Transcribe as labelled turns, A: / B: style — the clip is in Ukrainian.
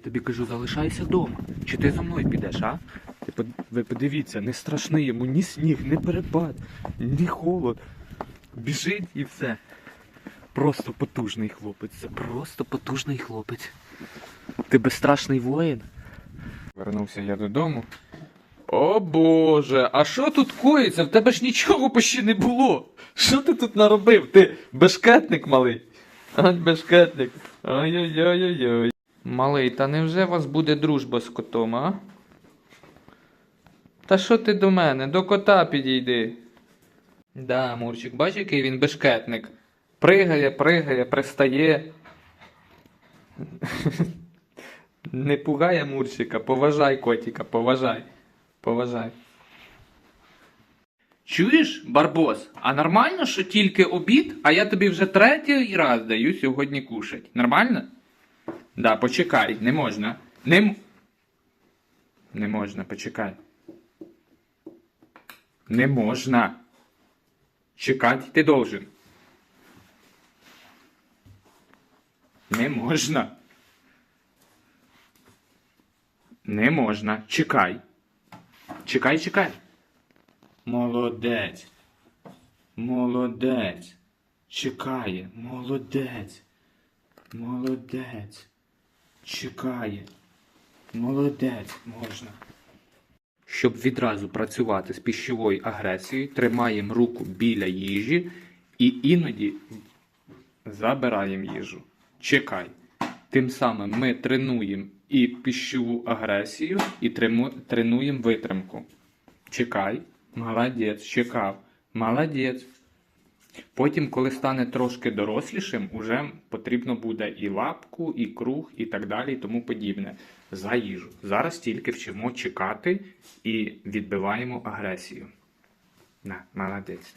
A: Я тобі кажу, залишайся вдома. Чи ти за мною підеш, а? Ти под... Ви подивіться, не страшний йому ні сніг, ні перепад, ні холод. Біжить і все. Просто потужний хлопець. Це просто потужний хлопець. Ти безстрашний воїн. Вернувся я додому. О Боже, а що тут коїться? В тебе ж нічого почти не було. Що ти тут наробив? Ти бешкетник малий? Ай, бешкетник. Ой-ой-ой-ой. Малий, та невже у вас буде дружба з котом, а? Та що ти до мене? До кота підійди. Да, Мурчик, бач, який він бешкетник. Пригає, пригає, пристає. Не пугає Мурчика, поважай котика, поважай. Поважай. Чуєш, Барбос, а нормально, що тільки обід, а я тобі вже третій раз даю сьогодні кушать. Нормально? Да, почекай, не можна. Не, не можна, почекай. Не можна. Чекати ти должен. Не можна. Не можна. Чекай. Чекай, чекай. Молодець. Молодець. Чекає. Молодець. Молодець. Чекає. Молодець можна. Щоб відразу працювати з пищовою агресією, тримаємо руку біля їжі і іноді забираємо їжу. Чекай. Тим самим ми тренуємо і пищову агресію, і тренуємо витримку. Чекай. Молодець, чекав. Молодець. Потім, коли стане трошки дорослішим, уже потрібно буде і лапку, і круг, і так далі, і тому подібне. За їжу. Зараз тільки вчимо чекати і відбиваємо агресію. На, молодець.